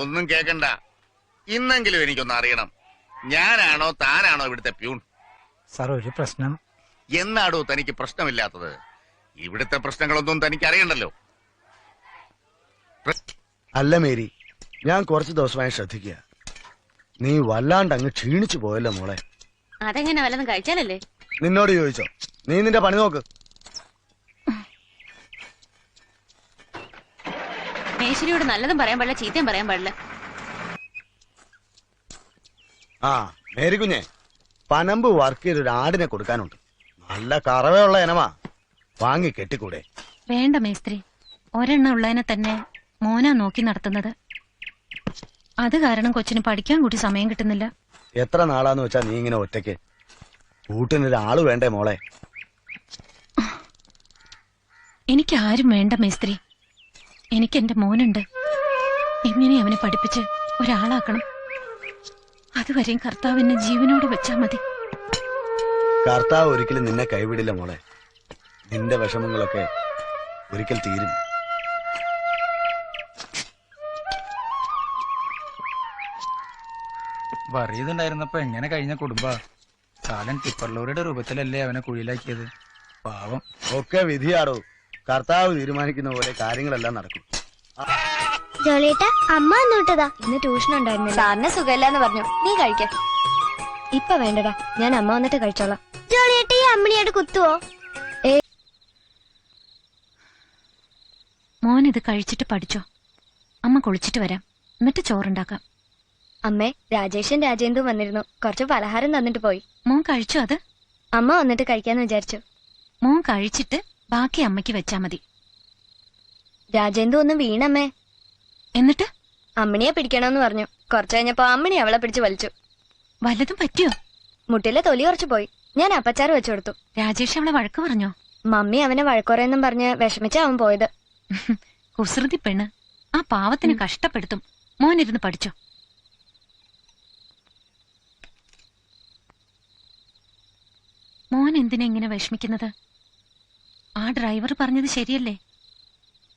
ഒന്നും കേക്കണ്ട. ഇന്നെങ്കിലും എനിക്കൊന്ന് അറിയണം. ഞാനാണോ താനാണോ ഇവിടുത്തെ പ്യൂൺ? സാർ ഒരു പ്രശ്നം. എന്നാടോ തനിക്ക് പ്രശ്നമില്ലാത്തത്? ഇവിടുത്തെ പ്രശ്നങ്ങളൊന്നും തനിക്ക് അറിയണ്ടല്ലോ അല്ല മേരി. ഞാൻ കുറച്ച് ദിവസമായി ശ്രദ്ധിക്കുക. നീ വല്ലാണ്ട് അങ്ങ് ക്ഷീണിച്ചു പോയല്ലോ മോളെ. അതെങ്ങനെ വല്ലതും കഴിച്ചാലല്ലേ? നിന്നോട് ചോദിച്ചോ. നീ നിന്റെ പണി നോക്ക്. മേശ്വരിയോട് നല്ലതും പറയാൻ പാടില്ല ചീത്തയും പറയാൻ പാടില്ല. ആ മേരി കുഞ്ഞെ പനമ്പ് വർക്ക് ചെയ്ത് ഒരു ആടിനെ കൊടുക്കാനുണ്ട്. നല്ല കറവയുള്ള ഇനമാ. വാങ്ങി കെട്ടിക്കൂടെ. വേണ്ട മേസ്ത്രി. ഒരെണ്ണ ഉള്ളതിനെ തന്നെ മോനാ നോക്കി നടത്തുന്നത്. അത് കാരണം കൊച്ചിന് പഠിക്കാൻ കൂടി സമയം കിട്ടുന്നില്ല. എത്ര നാളാന്ന് വെച്ചാ നീ ഇങ്ങനെ ഒറ്റയ്ക്ക്? കൂട്ടിനൊരാൾ വേണ്ടേ മോളെ? എനിക്ക് ആരും വേണ്ട മേസ്ത്രി. എനിക്ക് എന്റെ മോനുണ്ട്. എങ്ങനെ അവനെ പഠിപ്പിച്ച് ഒരാളാക്കണം? അതുവരെയും കർത്താവ് എന്നെ ജീവനോട് വെച്ചാ മതി. കർത്താവ് ഒരിക്കലും നിന്നെ കൈവിടില്ല മോളെ. നിന്റെ വിഷമങ്ങളൊക്കെ ഒരിക്കൽ തീരും. വറിയതുണ്ടായിരുന്നപ്പോ എങ്ങനെ കഴിഞ്ഞ കുടുംബ? കാലൻ ടിപ്പർ ലോറിയുടെ രൂപത്തിലല്ലേ അവനെ കുഴിയിലാക്കിയത്? പാവം. ഒക്കെ വിധിയാടോ. കർത്താവ് തീരുമാനിക്കുന്ന പോലെ കാര്യങ്ങളെല്ലാം നടക്കും. ജോളിയേട്ട അമ്മ എന്നോട്ടതാ ഇന്ന് ട്യൂഷൻ ഉണ്ടായിരുന്നു സാറിന് സുഖമില്ലാന്ന് പറഞ്ഞു. നീ കഴിക്ക. ഇപ്പൊ വേണ്ടടാ. ഞാൻ അമ്മ വന്നിട്ട് കഴിച്ചോളാം. ജോളിയേട്ട ഈ അമ്മിണിയോട് കുത്തുവോ? മോൻ ഇത് കഴിച്ചിട്ട് പഠിച്ചോ? അമ്മ കുളിച്ചിട്ട് വരാം. എന്നിട്ട് ചോറുണ്ടാക്കാം. അമ്മേ രാജേഷും രാജേന്ദും വന്നിരുന്നു. കുറച്ച് പലഹാരം തന്നിട്ട് പോയി. മോൻ കഴിച്ചോ അത്? അമ്മ വന്നിട്ട് കഴിക്കാന്ന് വിചാരിച്ചു. മോൻ കഴിച്ചിട്ട് ബാക്കി അമ്മയ്ക്ക് വെച്ചാ മതി. രാജേന്ദു ഒന്ന് വീണമ്മേ. എന്നിട്ട്? അമ്മണിയെ പിടിക്കണമെന്ന് പറഞ്ഞു. കുറച്ചു കഴിഞ്ഞപ്പോ അമ്മണി അവളെ പിടിച്ച് വലിച്ചു. വല്ലതും പറ്റിയോ? മുട്ടിലെ തൊലി കുറച്ചു പോയി. ഞാൻ അപ്പച്ചാറ് വെച്ചു കൊടുത്തു. രാജേഷ് അവളെ വഴക്ക് പറഞ്ഞോ? മമ്മി അവനെ വഴക്കുറയെന്നും പറഞ്ഞ് വിഷമിച്ച അവൻ പോയത്. കുസൃതി പെണ്ണ്. ആ പാവത്തിന് കഷ്ടപ്പെടുത്തും. മോനിരുന്ന് പഠിച്ചോ? മോൻ എന്തിനാ ഇങ്ങനെ വിഷമിക്കുന്നത്? ആ ഡ്രൈവർ പറഞ്ഞത് ശരിയല്ലേ?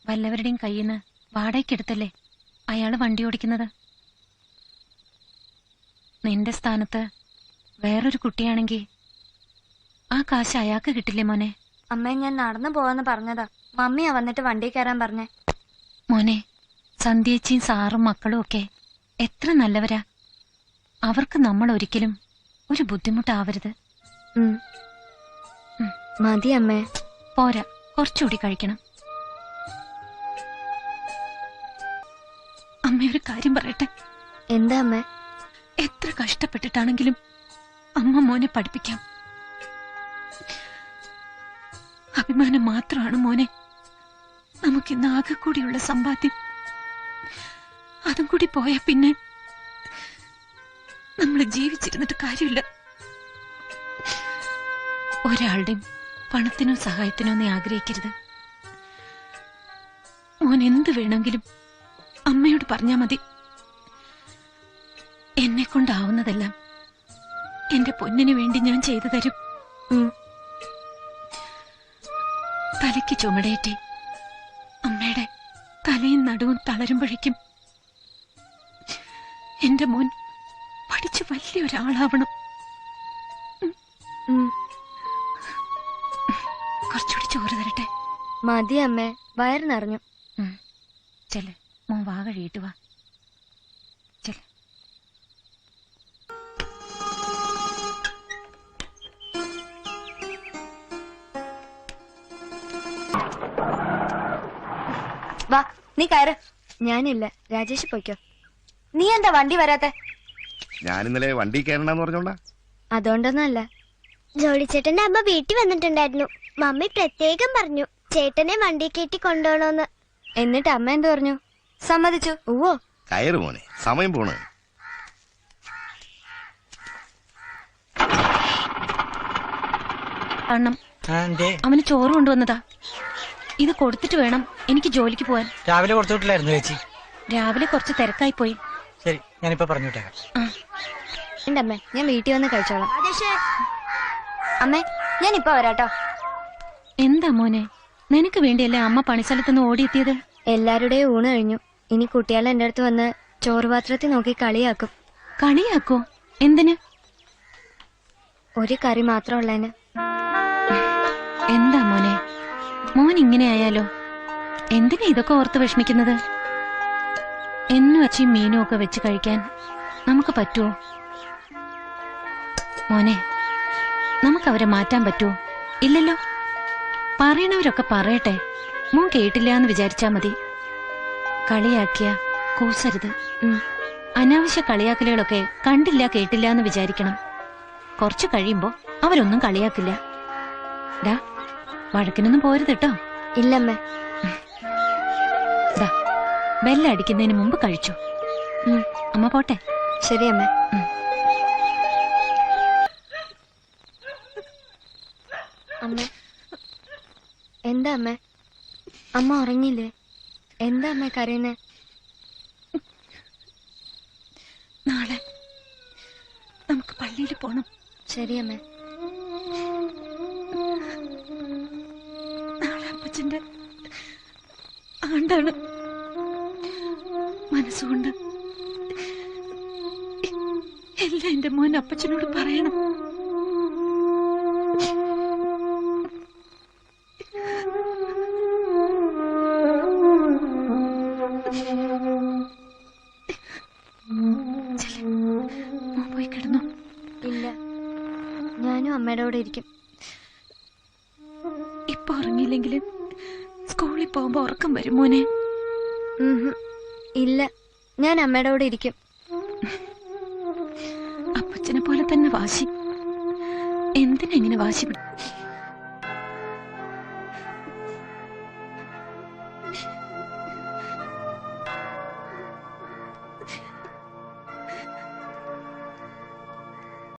വല്ലവരുടെയും കയ്യിൽ നിന്ന് വാടകയ്ക്കെടുത്തല്ലേ അയാൾ വണ്ടി ഓടിക്കുന്നത്? നിന്റെ സ്ഥാനത്ത് വേറൊരു കുട്ടിയാണെങ്കിൽ ആ കാശ് അയാൾക്ക് കിട്ടില്ലേ മോനെ? അമ്മ ഞാൻ നടന്നു പോവാന്ന് പറഞ്ഞതാ. മമ്മിയാ വന്നിട്ട് വണ്ടി കയറാൻ പറഞ്ഞേ. മോനെ സന്ധ്യേച്ചിയും സാറും മക്കളും ഒക്കെ എത്ര നല്ലവരാ. അവർക്ക് നമ്മൾ ഒരിക്കലും ഒരു ബുദ്ധിമുട്ടാവരുത്. മതി അമ്മേ പോരാ കുറച്ചുകൂടി കഴിക്കണം. അമ്മ ഒരു കാര്യം പറയട്ടെ? എന്താ അമ്മ? എത്ര കഷ്ടപ്പെട്ടിട്ടാണെങ്കിലും അമ്മ മോനെ പഠിപ്പിക്കാം. അഭിമാനം മാത്രമാണ് മോനെ. നമുക്കിന്ന് ആകെ കൂടിയുള്ള സമ്പാദ്യം. അതും കൂടി പോയാ പിന്നെ നമ്മൾ ജീവിച്ചിരുന്നിട്ട് കാര്യമില്ല. ഒരാളുടെയും പണത്തിനോ സഹായത്തിനോ നീ ആഗ്രഹിക്കരുത്. മോൻ എന്ത് വേണമെങ്കിലും അമ്മയോട് പറഞ്ഞാ മതി. എന്നെ കൊണ്ടാവുന്നതെല്ലാം എന്റെ പൊന്നിനു വേണ്ടി ഞാൻ ചെയ്തു തരും. തലയ്ക്ക് ചുമടേറ്റി അമ്മയുടെ തലയും നടുവും തളരുമ്പോഴേക്കും എന്റെ മോൻ പഠിച്ച് വലിയൊരാളാവണം. കുറച്ചുകൂടി ചോറ് തരട്ടെ? മതി അമ്മേ വയർ നിറഞ്ഞു ചെല്ല്. മോൻ വാ കഴിയിട്ട് വാ. ചെല്ല്. വാ നീ കയറ്. ഞാനില്ല. രാജേഷ് പോയിക്കോ. നീ എന്താ വണ്ടി വരാത്തെ? ഞാൻ ഇന്നലെ വണ്ടി കയറണെന്ന് പറഞ്ഞോണ്ടാ. അതുകൊണ്ടൊന്നല്ല ജോളിച്ചേട്ടന്റെ അമ്മ വീട്ടിൽ വന്നിട്ടുണ്ടായിരുന്നു. മമ്മി പ്രത്യേകം പറഞ്ഞു ചേട്ടനെ വണ്ടി കയറ്റി കൊണ്ടുപോകണോന്ന്. എന്നിട്ട് അമ്മ എന്ത് പറഞ്ഞു? സമ്മതിച്ചു. ഓ കയറ് മോനെ. സമയം പോണ്. അവന് ചോറ് കൊണ്ടുവന്നതാ. ഇത് കൊടുത്തിട്ട് വേണം എനിക്ക് ജോലിക്ക് പോവാൻ. രാവിലെ കൊടുത്തു വിട്ടില്ലായിരുന്നു ചേച്ചി. രാവിലെ കുറച്ച് തിരക്കായി പോയി. ശരി ഞാനിപ്പോ പറഞ്ഞു വിട്ടേക്കാം. എന്റെ അമ്മേ ഞാൻ വീട്ടിൽ വന്ന് കഴിച്ചോളാം. അമ്മേ ഞാൻ ഇപ്പൊ വരാട്ടോ. എന്താ മോനെ? നിനക്ക് വേണ്ടിയല്ലേ അമ്മ പണിസ്ഥലത്തുനിന്ന് ഓടിയെത്തിയത്? എല്ലാവരുടെയും ഊണ് കഴിഞ്ഞു. ഇനി കുട്ടികളെ എന്റെ അടുത്ത് വന്ന് ചോറ് പാത്രത്തിൽ നോക്കി കളിയാക്കും. കളിയാക്കോ? എന്തിന്? ഒരു കറി മാത്രം ഉള്ളതിന് എന്താ മോനെ? മോൻ ഇങ്ങനെ ആയാലോ? എന്തിനാ ഇതൊക്കെ ഓർത്ത് വിഷമിക്കുന്നത്? എന്നും അച്ഛയും മീനും ഒക്കെ വെച്ച് കഴിക്കാൻ നമുക്ക് പറ്റുമോ മോനെ നമുക്ക് അവരെ മാറ്റാൻ പറ്റുമോ ഇല്ലല്ലോ. പറയണവരൊക്കെ പറയട്ടെ. മോൻ കേട്ടില്ല എന്ന് വിചാരിച്ചാ മതി. കളിയാക്കിയ കൂസരുത്. അനാവശ്യ കളിയാക്കലുകളൊക്കെ കണ്ടില്ല കേട്ടില്ല എന്ന് വിചാരിക്കണം. കുറച്ചു കഴിയുമ്പോ അവരൊന്നും കളിയാക്കില്ല. ഡാ വഴക്കിനൊന്നും പോരുത് കേട്ടോ ഇല്ലമ്മേ. ബെല്ലടിക്കുന്നതിന് മുമ്പ് കഴിച്ചു. അമ്മ പോട്ടെ. ശരി അമ്മേ. അമ്മ. എന്താ അമ്മേ? അമ്മ ഉറങ്ങിയില്ലേ? എന്താ അമ്മ കരയുന്നേ? നാളെ നമുക്ക് പള്ളിയിൽ പോണം. ശരി അമ്മ. നാളെ അപ്പച്ചന്റെ ആണ്ടാണ്. മനസ്സുകൊണ്ട് എല്ലാം എന്റെ മോൻ അപ്പച്ചനോട് പറയണം. അമ്മയുടെ കൂടെ ഇരിക്കും. ഇപ്പൊ ഉറങ്ങിയില്ലെങ്കിലും സ്കൂളിൽ പോകുമ്പോ ഉറക്കം വരും മോനെ. ഇല്ല ഞാൻ അമ്മയുടെ കൂടെ ഇരിക്കും. അപ്പച്ചനെ പോലെ തന്നെ വാശി. എന്തിനെങ്ങനെ വാശി